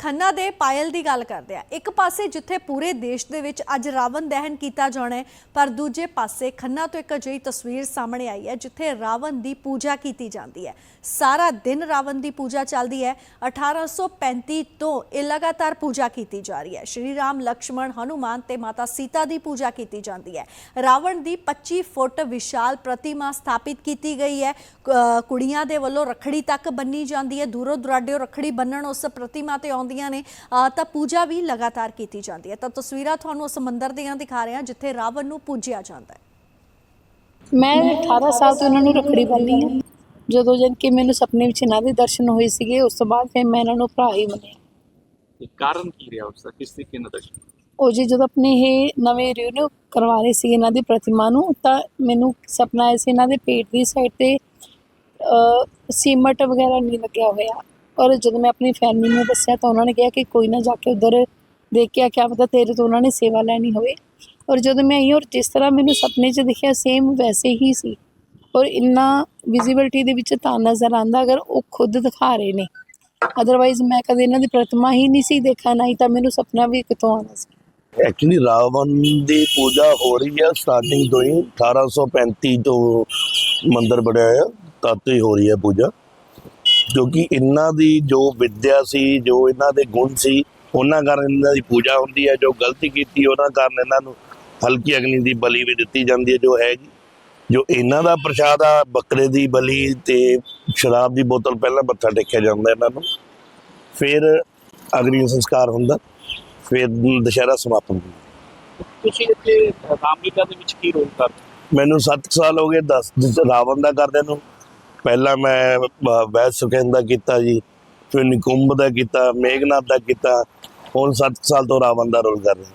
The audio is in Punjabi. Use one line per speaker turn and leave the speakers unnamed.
ਖੰਨਾ ਦੇ ਪਾਇਲ ਦੀ ਗੱਲ ਕਰਦੇ ਆ। ਇੱਕ ਪਾਸੇ ਜਿੱਥੇ ਪੂਰੇ ਦੇਸ਼ ਦੇ ਵਿੱਚ ਅੱਜ ਰਾਵਣ ਦਹਨ ਕੀਤਾ ਜਾਣਾ ਹੈ, ਪਰ ਦੂਜੇ ਪਾਸੇ ਖੰਨਾ ਤੋਂ ਇੱਕ ਅਜਿਹੀ ਤਸਵੀਰ ਸਾਹਮਣੇ ਆਈ ਹੈ, ਜਿੱਥੇ ਰਾਵਣ ਦੀ ਪੂਜਾ ਕੀਤੀ ਜਾਂਦੀ ਹੈ। ਸਾਰਾ ਦਿਨ ਰਾਵਣ ਦੀ ਪੂਜਾ ਚੱਲਦੀ ਹੈ। 1835 ਤੋਂ ਇਹ ਲਗਾਤਾਰ ਪੂਜਾ ਕੀਤੀ ਜਾ ਰਹੀ ਹੈ। ਸ਼੍ਰੀ ਰਾਮ, ਲਕਸ਼ਮਣ, ਹਨੂਮਾਨ ਤੇ ਮਾਤਾ ਸੀਤਾ ਦੀ ਪੂਜਾ ਕੀਤੀ ਜਾਂਦੀ ਹੈ। ਰਾਵਣ ਦੀ 25 ਫੁੱਟ ਵਿਸ਼ਾਲ ਪ੍ਰਤਿਮਾ ਸਥਾਪਿਤ ਕੀਤੀ ਗਈ ਹੈ। ਕ- ਕੁੜੀਆਂ ਦੇ ਵੱਲੋਂ ਰਖੜੀ ਤੱਕ ਬੰਨੀ ਜਾਂਦੀ ਹੈ। ਦੂਰੋਂ ਦੁਰਾਡਿਓ ਰਖੜੀ ਬੰਨਣ ਉਸ ਪ੍ਰਤਿਮਾ ਤੇ ਆਉਂਦੀਆਂ ਨੇ ਤਾਂ ਪੂਜਾ ਵੀ ਲਗਾਤਾਰ ਕੀਤੀ ਜਾਂਦੀ ਹੈ। ਤਾਂ ਤਸਵੀਰਾਂ ਤੁਹਾਨੂੰ ਉਸ ਮੰਦਿਰ ਦੀਆਂ ਦਿਖਾ ਰਹੇ ਹਾਂ ਜਿੱਥੇ ਰਾਵਣ ਨੂੰ ਪੂਜਿਆ ਜਾਂਦਾ ਹੈ।
ਮੈਂ 18 ਸਾਲ ਤੋਂ ਇਹਨਾਂ ਨੂੰ ਰੱਖੜੀ ਬੰਨ੍ਹੀ ਹਾਂ। ਜਦੋਂ ਜਦ ਕਿ ਮੈਨੂੰ ਸੁਪਨੇ ਵਿੱਚ ਇਹਨਾਂ ਦੇ ਦਰਸ਼ਨ ਹੋਏ ਸੀਗੇ ਉਸ ਤੋਂ ਬਾਅਦ ਫਿਰ ਮੈਂ ਇਹਨਾਂ ਨੂੰ ਭਰਾ ਹੀ ਮੰਨਿਆ।
ਤੇ ਕਾਰਨ ਕੀ ਰਿਹਾ ਉਸ ਦਾ? ਕਿਸ ਤਰੀਕੇ ਨਾਲ ਦਰਸ਼ਨ
ਉਹ ਜੀ ਜਦੋਂ ਆਪਣੇ ਇਹ ਨਵੇਂ ਰਿਨਿਊ ਕਰਵਾ ਰਹੇ ਸੀ ਇਹਨਾਂ ਦੀ ਪ੍ਰਤਿਮਾ ਨੂੰ ਤਾਂ ਮੈਨੂੰ ਸੁਪਨਾ ਆਇਆ ਸੀ ਇਹਨਾਂ ਦੇ ਪੇਟ ਦੀ ਸਾਈਡ ਤੇ ਸੀਮਟ ਵਗੈਰਾ ਨਹੀਂ ਲੱਗਿਆ ਹੋਇਆ। ਔਰ ਜਦੋਂ ਮੈਂ ਆਪਣੀ ਫੈਮਿਲੀ ਨੂੰ ਦੱਸਿਆ ਤਾਂ ਉਹਨਾਂ ਨੇ ਕਿਹਾ ਕਿ ਕੋਈ ਨਾ ਜਾ ਕੇ ਉਧਰ ਦੇਖ ਕੇ ਆ ਕਿਆ ਪਤਾ ਤੇਰੇ ਤੋਂ ਉਹਨਾਂ ਨੇ ਸੇਵਾ ਲੈਣੀ ਹੋਵੇ। ਔਰ ਜਦੋਂ ਮੈਂ ਆਈ ਔਰ ਜਿਸ ਤਰ੍ਹਾਂ ਮੈਨੂੰ ਸੁਪਨੇ 'ਚ ਦਿਖਿਆ ਸੇਮ ਵੈਸੇ ਹੀ ਸੀ। ਔਰ ਇੰਨਾ ਵਿਜ਼ਿਬਿਲਟੀ ਦੇ ਵਿੱਚ ਤਾਂ ਨਜ਼ਰ ਆਂਦਾ ਅਗਰ ਉਹ ਖੁਦ ਦਿਖਾ ਰਹੇ ਨੇ। ਅਦਰਵਾਈਜ਼ ਮੈਂ ਕਦੇ ਇਹਨਾਂ ਦੀ ਪ੍ਰਤਿਮਾ ਹੀ ਨਹੀਂ ਸੀ ਦੇਖਾ ਨਹੀਂ ਤਾਂ ਮੈਨੂੰ ਸੁਪਨਾ ਵੀ ਕਿਤੋਂ ਆਉਣਾ ਸੀ।
ਐਕਚੁਅਲੀ ਰਾਵਣ ਦੀ ਪੂਜਾ ਹੋ ਰਹੀ ਹੈ ਸਟਾਰਟਿੰਗ ਤੋਂ ਹੀ 1835 ਤੋਂ ਮੰਦਿਰ ਬਣਿਆ ਹੈ ਤਦ ਤੋਂ ਹੀ ਹੋ ਰਹੀ ਹੈ ਪੂਜਾ। ਕਿਉਂਕਿ ਇਹਨਾਂ ਦੀ ਜੋ ਵਿਦਿਆ ਸੀ ਜੋ ਇਹਨਾਂ ਦੇ ਗੁਣ ਸੀ ਉਹਨਾਂ ਕਾਰਨ ਇਹਨਾਂ ਦੀ ਪੂਜਾ ਹੁੰਦੀ ਹੈ ਜੋ ਗਲਤੀ ਕੀਤੀ ਉਹਨਾਂ ਕਾਰਨ ਇਹਨਾਂ ਨੂੰ ਹਲਕੀ ਅਗਨੀ ਦੀ ਬਲੀ ਵੀ ਦਿੱਤੀ ਜਾਂਦੀ ਹੈ ਜੋ ਹੈਗੀ ਜੋ। ਇਹਨਾਂ ਦਾ ਪ੍ਰਸ਼ਾਦ ਆ ਬੱਕਰੇ ਦੀ ਬਲੀ ਤੇ ਸ਼ਰਾਬ ਦੀ ਬੋਤਲ ਪਹਿਲਾਂ ਮੱਥਾ ਟੇਕਿਆ ਜਾਂਦਾ ਇਹਨਾਂ ਨੂੰ। ਫਿਰ ਅਗਨੀ ਸੰਸਕਾਰ ਹੁੰਦਾ ਫਿਰ ਦੁਸ਼ਹਿਰਾ ਸਮਾਪਨ ਹੁੰਦਾ।
ਤੁਸੀਂ ਇੱਥੇ ਰਾਮਲੀਲਾ ਦੇ ਵਿੱਚ ਕੀ ਰੋਲ ਕਰਦੇ?
ਮੈਨੂੰ 7 ਸਾਲ ਹੋ ਗਏ 10 ਰਾਵਣ ਦਾ ਕਰਦੇ ਨੂੰ। ਪਹਿਲਾਂ ਮੈਂ ਬ- ਵੈਦ ਸੁਖੇਨ ਦਾ ਕੀਤਾ ਜੀ, ਫਿਰ ਨਿਕੁੰਭ ਦਾ ਕੀਤਾ, ਮੇਘਨਾਥ ਦਾ ਕੀਤਾ, ਹੁਣ 7 ਸਾਲ ਤੋਂ ਰਾਵਣ ਦਾ ਰੋਲ ਕਰ ਰਿਹਾ।